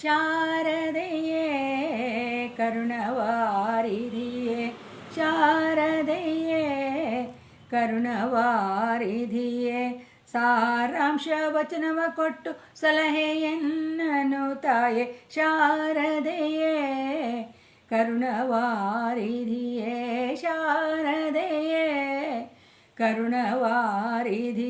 ಶಾರದೆಯೇ ಕರುಣವಾರಿಧಿಯೇ ಶಾರದೆಯೇ ಕರುಣವಾರಿಧಿಯೇ ಸಾರಾಂಶ ವಚನವ ಕೊಟ್ಟು ಸಲಹೆಯನ್ನನು ತಾಯೆ ಶಾರದೆಯೇ ಕರುಣವಾರಿಧಿಯೇ ಶಾರದೆಯೇ ಕರುಣವಾರಿಧಿಯೇ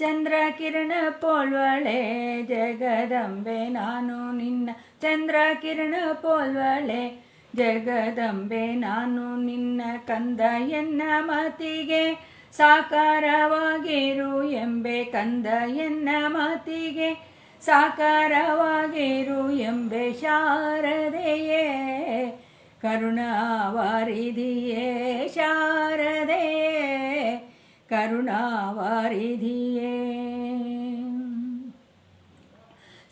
ಚಂದ್ರ ಕಿರಣ ಪೋಲ್ವಳೆ, ಜಗದಂಬೆ, ನಾನು ನಿನ್ನ ಚಂದ್ರ ಕಿರಣ ಪೋಲ್ವಳೆ, ಜಗದಂಬೆ, ನಾನು ನಿನ್ನ ಕಂದ ಎನ್ನ ಮಾತಿಗೆ ಸಾಕಾರವಾಗಿರು ಎಂಬೆ ಕಂದ ಎನ್ನ ಮಾತಿಗೆ ಸಾಕಾರವಾಗಿರು ಎಂಬೆ ಶಾರದೆಯೇ ಕರುಣಾವಾರಿದಿಯೇ ಶಾರದೆಯೇ. ಕರುಣಾವಾರಿಧಿಯೇ.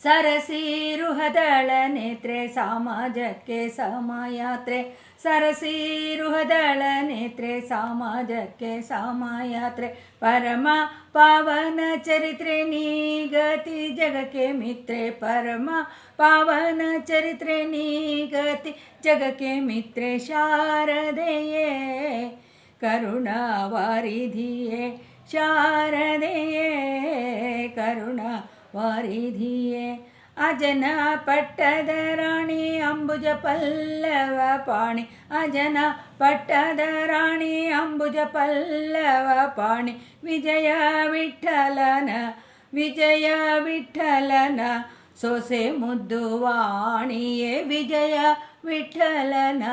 ಸರಸೀರುಹದಳ ನೇತ್ರೆ, ಸಮಾಜಕ್ಕೆ ಸಮಯಾತ್ರೆ. ಸರಸೀರುಹದಳ ನೇತ್ರೆ, ಸಮಾಜಕ್ಕೆ ಸಮಯಾತ್ರೆ. ಪರಮ ಪಾವನ ಚರಿತ್ರೆ ನೀಗತಿ ಜಗಕ್ಕೆ ಮಿತ್ರೆ. ಪರಮ ಪಾವನ ಚರಿತ್ರೆ ನೀಗತಿ ಜಗಕ್ಕೆ ಮಿತ್ರೆ. ಶಾರದೆಯೇ ಕರುಣಾವಾರಿಧಿಯೇ ಶಾರದೆಯೇ ಕರುಣಾ ವಾರಿಧಿಯೇ ಅಜನ ಪಟ್ಟದ ರಾಣಿ ಅಂಬುಜ ಪಲ್ಲವ ಪಾಣಿ ಅಜನ ಪಟ್ಟದ ರಾಣಿ ಅಂಬುಜ ಪಲ್ಲವ ಪಾಣಿ ವಿಜಯ ವಿಠಲನ ವಿಜಯ ವಿಠಲನ ಸೊಸೆ ಮುದ್ದು ವಾಣಿಯೇ ವಿಜಯ ವಿಠಲನ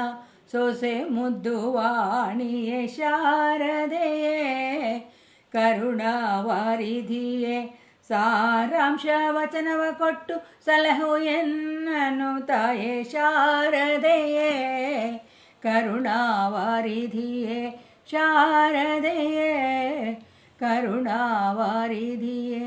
ಸೊಸೆ ಮುದ್ದು ವಾಣಿಯೇ ಶಾರದೆಯೇ, ಕರುಣಾವಾರಿಧಿಯೇ, ಸಾರಾಂಶ ವಚನವ ಕೊಟ್ಟು ಸಲಹು ಎನ್ನನು ತಾಯೇ ಶಾರದೆಯೇ, ಕರುಣಾವಾರಿಧಿಯೇ ಶಾರದೆಯೇ, ಕರುಣಾವಾರಿಧಿಯೇ.